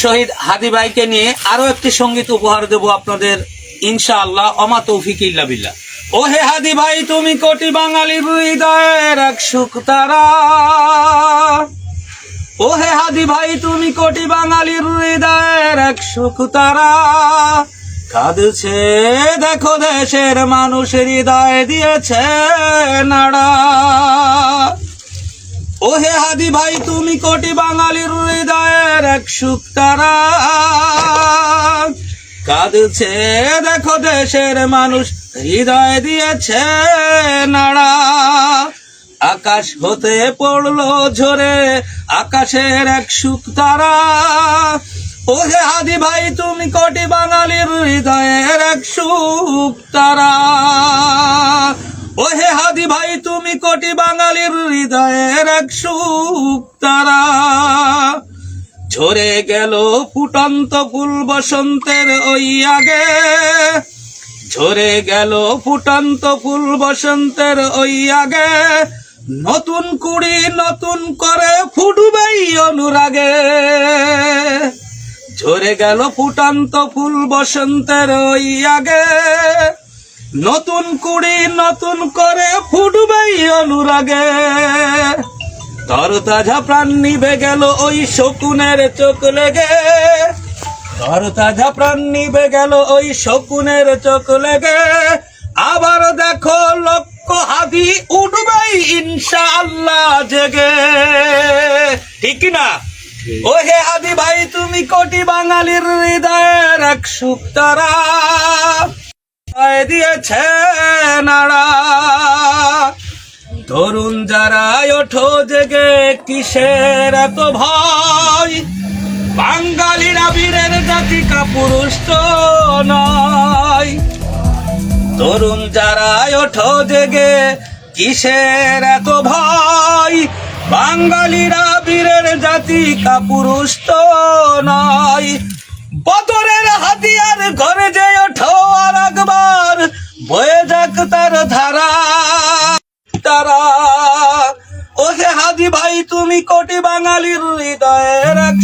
শহীদ হাদি ভাইকে নিয়ে আরও একটি সংগীত উপহার দেব আপনাদের, ইনশাআল্লাহ, অমা তৌফিক ইল্লা ও হে হাদি ভাই, তুমি কোটি বাঙালির হৃদয়ের এক সুখ তারা। ও হে হাদি ভাই, তুমি কোটি বাঙালির হৃদয়ের এক সুখ তারা। কাঁদছে, দেখো দেশের মানুষ হৃদয় দিয়েছে নাড়া। ও হে হাদি ভাই, তুমি কোটি বাঙালির হৃদয়ের এক সুখ তারা। কাঁদছে, দেখো দেশের মানুষ, হৃদয় দিয়েছে নাড়া। আকাশ হতে পড়ল ঝরে, আকাশের এক সুখ ও হে হাদি ভাই, তুমি কোটি বাঙালির হৃদয়ের এক সুখ ও হে হাদি ভাই, তুমি কোটি বাঙালির হৃদয়ের এক সুখ ঝরে গেল ফুটন্ত ফুল বসন্তের ওই আগে। ঝরে গেল ফুটন্ত ফুল বসন্তের ওই আগে। নতুন কুড়ি নতুন করে ফুটবেই অনুরাগে। ঝরে গেল ফুটন্ত ফুল বসন্তের ওই আগে। নতুন কুড়ি নতুন করে ফুটবেই অনুরাগে। তরতাজা প্রাণ নিবে গেল ওই শকুনের চোখ লেগে। তরতাজা প্রাণ নিবে গেল ওই শকুনের চোখ লেগে। আবার দেখো লক্ষ হাদি উঠবেই ইনশাআল্লাহ জেগে। ঠিক না ও হে হাদি ভাই, তুমি কোটি বাঙালির হৃদয়ের এক সুখ তারা। দিয়েছে নাড়া। তরুণ যারা ওঠো জেগে, কিসের এত ভয়? বাঙালিরা বীরের জাতি, কাপুরুষ নয়। তরুণ যারা ওঠো জেগে, কিসের এত ভয়? বাঙালিরা বীরের জাতি, কাপুরুষ নয়। ভাই তুমি কোটি বাঙালির হৃদয়ের এক